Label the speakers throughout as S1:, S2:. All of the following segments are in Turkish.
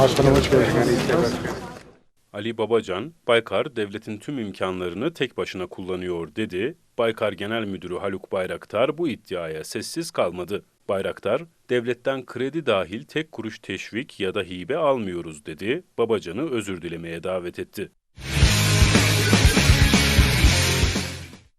S1: Başkanım hoş geldiniz.
S2: Ali Babacan, Baykar devletin tüm imkanlarını tek başına kullanıyor dedi. Baykar Genel Müdürü Haluk Bayraktar bu iddiaya sessiz kalmadı. Bayraktar, devletten kredi dahil tek kuruş teşvik ya da hibe almıyoruz dedi. Babacan'ı özür dilemeye davet etti.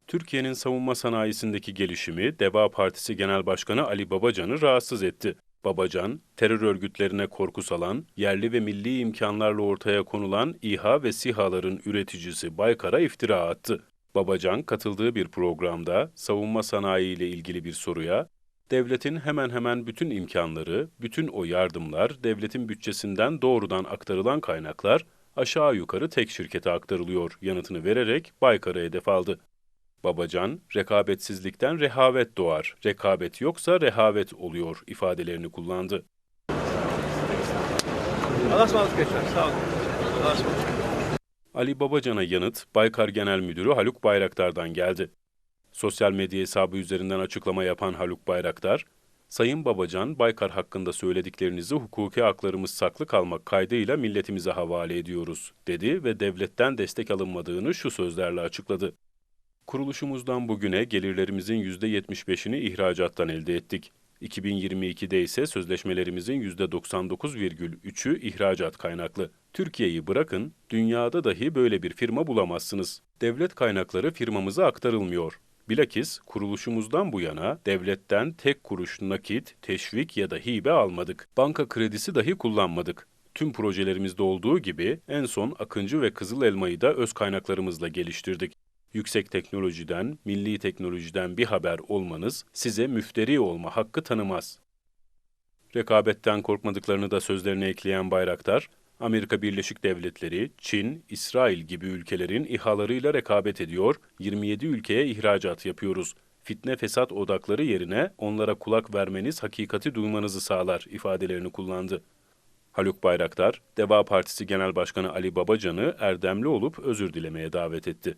S2: Türkiye'nin savunma sanayisindeki gelişimi Deva Partisi Genel Başkanı Ali Babacan'ı rahatsız etti. Babacan, terör örgütlerine korku salan, yerli ve milli imkanlarla ortaya konulan İHA ve SİHA'ların üreticisi Baykar'a iftira attı. Babacan katıldığı bir programda savunma sanayi ile ilgili bir soruya, devletin hemen hemen bütün imkanları, bütün o yardımlar, devletin bütçesinden doğrudan aktarılan kaynaklar aşağı yukarı tek şirkete aktarılıyor yanıtını vererek Baykar'ı hedef aldı. Babacan, rekabetsizlikten rehavet doğar, rekabet yoksa rehavet oluyor ifadelerini kullandı.
S3: Allah'a ısmarladık gençler. Sağ olun. Allah'a ısmarladık.
S2: Ali Babacan'a yanıt Baykar Genel Müdürü Haluk Bayraktar'dan geldi. Sosyal medya hesabı üzerinden açıklama yapan Haluk Bayraktar, Sayın Babacan, Baykar hakkında söylediklerinizi hukuki haklarımız saklı kalmak kaydıyla milletimize havale ediyoruz, dedi ve devletten destek alınmadığını şu sözlerle açıkladı. Kuruluşumuzdan bugüne gelirlerimizin %75'ini ihracattan elde ettik. 2022'de ise sözleşmelerimizin %99,3'ü ihracat kaynaklı. Türkiye'yi bırakın, dünyada dahi böyle bir firma bulamazsınız. Devlet kaynakları firmamıza aktarılmıyor. Bilakis kuruluşumuzdan bu yana devletten tek kuruş nakit, teşvik ya da hibe almadık. Banka kredisi dahi kullanmadık. Tüm projelerimizde olduğu gibi en son Akıncı ve Kızıl Elma'yı da öz kaynaklarımızla geliştirdik. Yüksek teknolojiden, milli teknolojiden bir haber olmanız size müfteri olma hakkı tanımaz. Rekabetten korkmadıklarını da sözlerine ekleyen Bayraktar, Amerika Birleşik Devletleri, Çin, İsrail gibi ülkelerin İHA'larıyla rekabet ediyor, 27 ülkeye ihracat yapıyoruz. Fitne fesat odakları yerine onlara kulak vermeniz hakikati duymanızı sağlar ifadelerini kullandı. Haluk Bayraktar, Deva Partisi Genel Başkanı Ali Babacan'ı erdemli olup özür dilemeye davet etti.